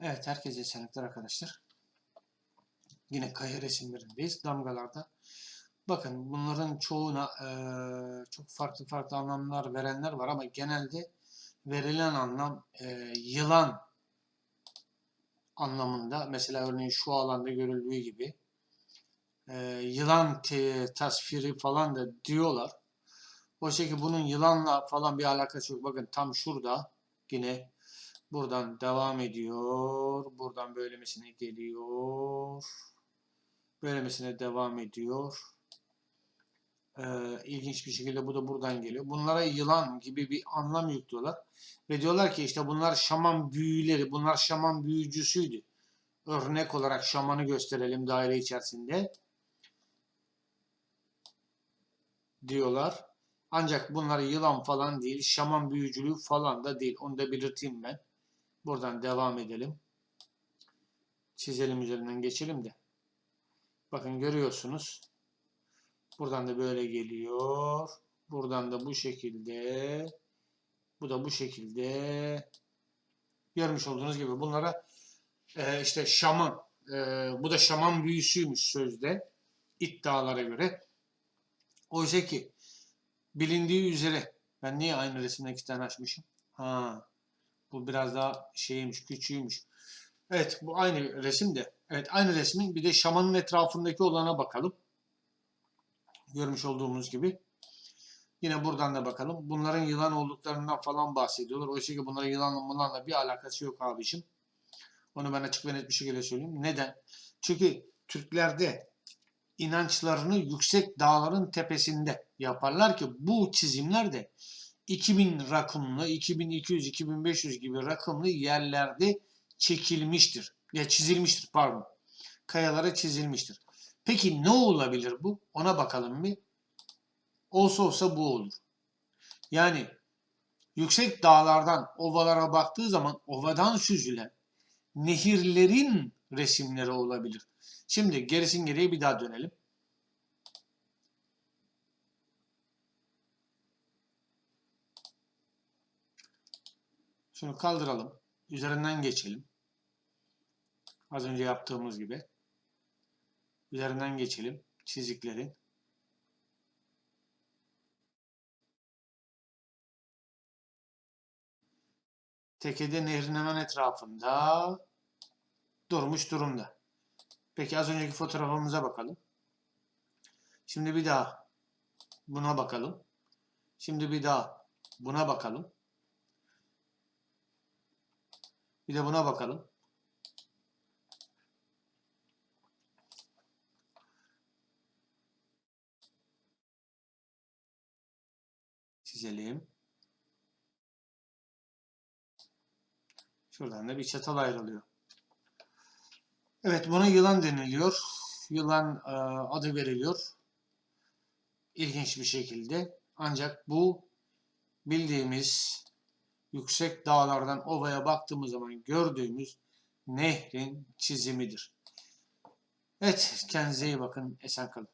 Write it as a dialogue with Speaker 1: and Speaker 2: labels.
Speaker 1: Evet, herkese esenlikler arkadaşlar. Yine kaya resimlerindeyiz, damgalarda. Bakın bunların çoğuna eee, çok farklı farklı anlamlar verenler var ama genelde verilen anlam eee, yılan anlamında. Mesela örneğin şu alanda görüldüğü gibi eee, yılan tasviri falan da diyorlar. Oysa ki bunun yılanla falan bir alakası yok. Bakın tam şurada yine buradan devam ediyor. Buradan böylemesine geliyor. Böylemesine devam ediyor. Ee, ilginç bir şekilde bu da buradan geliyor. Bunlara yılan gibi bir anlam yüklüyorlar. Ve diyorlar ki işte bunlar şaman büyüleri, bunlar şaman büyücüsüydü. Örnek olarak şamanı gösterelim daire içerisinde. Diyorlar. Ancak bunlar yılan falan değil, şaman büyücülüğü falan da değil. Onu da belirteyim ben. Buradan devam edelim. Çizelim üzerinden geçelim de. Bakın görüyorsunuz. Buradan da böyle geliyor. Buradan da bu şekilde. Bu da bu şekilde. Görmüş olduğunuz gibi bunlara e, işte şaman. e, bu da şaman büyüsüymüş sözde. iddialara göre. Oysa ki bilindiği üzere ben niye aynı resimden iki tane açmışım? Ha, bu biraz daha şeymiş, küçüğümüş. Evet, bu aynı resim de. Evet, aynı resmin bir de şamanın etrafındaki olana bakalım. Görmüş olduğumuz gibi. Yine buradan da bakalım. Bunların yılan olduklarından falan bahsediyorlar. Oysa ki bunların yılanla mulanla bir alakası yok abiciğim. Onu ben açık ve net bir şekilde söyleyeyim. Neden? Çünkü Türklerde inançlarını yüksek dağların tepesinde yaparlar ki bu çizimler de 2000 rakımlı, 2200, 2500 gibi rakımlı yerlerde çekilmiştir. Ya çizilmiştir pardon. Kayalara çizilmiştir. Peki ne olabilir bu? Ona bakalım bir. Olsa olsa bu olur. Yani yüksek dağlardan ovalara baktığı zaman ovadan süzülen nehirlerin resimleri olabilir. Şimdi gerisin geriye bir daha dönelim. Şunu kaldıralım. Üzerinden geçelim. Az önce yaptığımız gibi. Üzerinden geçelim. Çiziklerin. Tekede nehrin hemen etrafında durmuş durumda. Peki az önceki fotoğrafımıza bakalım. Şimdi bir daha buna bakalım. Şimdi bir daha buna bakalım. Bir de buna bakalım. Çizelim. Şuradan da bir çatal ayrılıyor. Evet buna yılan deniliyor. Yılan e, adı veriliyor. İlginç bir şekilde. Ancak bu bildiğimiz yüksek dağlardan ovaya baktığımız zaman gördüğümüz nehrin çizimidir. Evet kendinize iyi bakın. Esen kalın.